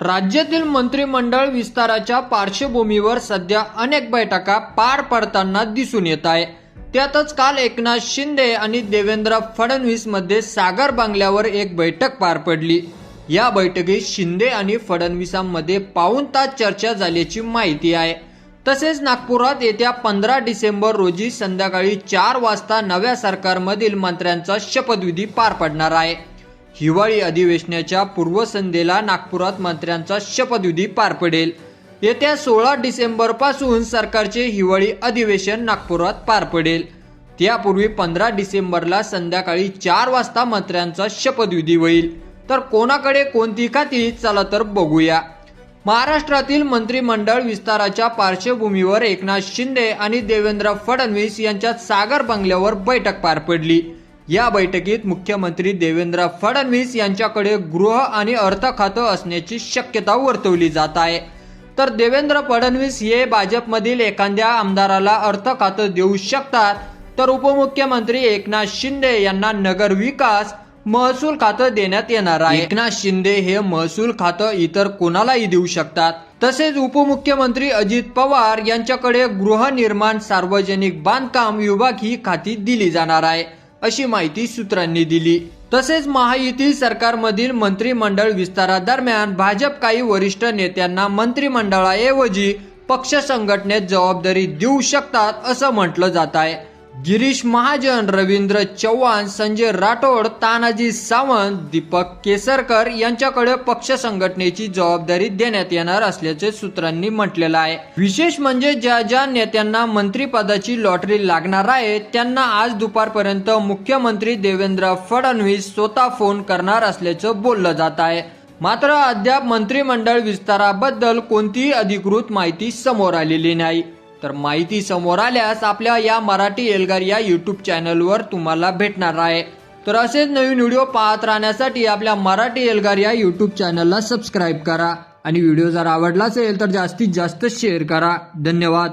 राज्यातील मंत्रिमंडळ विस्ताराच्या पार्श्वभूमीवर सध्या अनेक बैठका पार पडताना दिसून येत आहे. त्यातच काल एकनाथ शिंदे आणि देवेंद्र फडणवीसमध्ये सागर बांगल्यावर एक बैठक पार पडली. या बैठकीत शिंदे आणि फडणवीसांमध्ये पाऊण तास चर्चा झाल्याची माहिती आहे. तसेच नागपुरात येत्या पंधरा डिसेंबर रोजी संध्याकाळी चार वाजता नव्या सरकारमधील मंत्र्यांचा शपथविधी पार पडणार आहे. हिवाळी अधिवेशनाच्या पूर्वसंध्येला नागपुरात मंत्र्यांचा शपथविधी पार पडेल. येत्या सोळा डिसेंबरपासून सरकारचे हिवाळी अधिवेशन नागपुरात पार पडेल. त्यापूर्वी पंधरा डिसेंबरला संध्याकाळी चार वाजता मंत्र्यांचा शपथविधी होईल. तर कोणाकडे कोणती खाती चला तर बघूया. महाराष्ट्रातील मंत्रिमंडळ विस्ताराच्या पार्श्वभूमीवर एकनाथ शिंदे आणि देवेंद्र फडणवीस यांच्यात सागर बंगल्यावर बैठक पार पडली. या बैठकीत मुख्यमंत्री देवेंद्र फडणवीस यांच्याकडे गृह आणि अर्थ खातं असण्याची शक्यता वर्तवली जात आहे. तर देवेंद्र फडणवीस हे भाजपमधील एखाद्या आमदाराला अर्थ खातं देऊ शकतात तर उपमुख्यमंत्री एकनाथ शिंदे यांना नगर विकास महसूल खातं देण्यात येणार आहे. एकनाथ शिंदे हे महसूल खातं इतर कोणालाही देऊ शकतात. तसेच उपमुख्यमंत्री अजित पवार यांच्याकडे गृहनिर्माण सार्वजनिक बांधकाम विभाग ही खाती दिली जाणार आहे. अशी माहिती सूत्रांनी दिली. तसेच महायुती सरकारमधील मंत्रिमंडळ विस्तारादरम्यान भाजप काही वरिष्ठ नेत्यांना मंत्रिमंडळाऐवजी पक्ष संघटनेत जबाबदारी देऊ शकतात असं म्हटलं जात आहे. गिरीश महाजन रवींद्र चव्हाण संजय राठोड तानाजी सावंत दीपक केसरकर यांच्याकडे पक्ष संघटनेची जबाबदारी देण्यात येणार असल्याचे सूत्रांनी म्हटलेलं आहे. विशेष म्हणजे ज्या ज्या नेत्यांना मंत्रिपदाची लॉटरी लागणार आहे त्यांना आज दुपारपर्यंत मुख्यमंत्री देवेंद्र फडणवीस स्वतः फोन करणार असल्याचं बोललं जात आहे. मात्र अद्याप मंत्रिमंडळ विस्ताराबद्दल कोणतीही अधिकृत माहिती समोर आलेली नाही. तर माहिती समोर आल्यास आपल्या या मराठी एल्गार या युट्यूब चॅनलवर तुम्हाला भेटणार आहे. तर असेच नवीन व्हिडिओ पाहत राहण्यासाठी आपल्या मराठी एल्गार या युट्यूब चॅनलला सबस्क्राईब करा. आणि व्हिडिओ जर आवडला असेल तर जास्तीत जास्त शेअर करा. धन्यवाद.